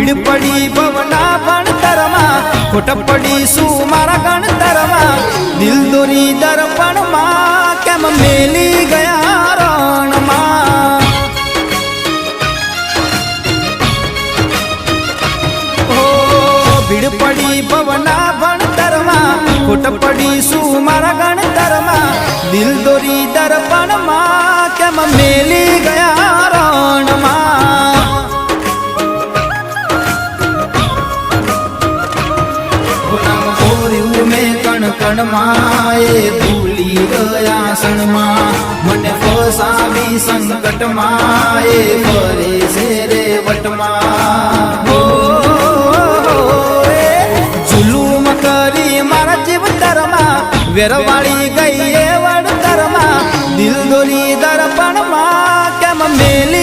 ભીડ પડી ભવના ભણતરમાં ખોટ પડી શું મારા ગણતરમાં દિલ દોરી દર્પણમાં કેમ મેલી ગયા રણમાં? ઓ ભીડ પડી ભવના ભણતરમાં ખોટ પડી શું મારા ગણતરમાં દિલ દોરી દર્પણમાં કેમ મેલી મે કણ કણ માએ ભૂલી ગયા સણમાં મને ફસાવી સંકટ માએ ફરે છે રે વટમાં જુલુમ કરી મારા જીવ ધરમાં વેરવાળી ગઈ એ વડ ધરમાં દિલ દોરી દર્પણમાં કેમ મેલી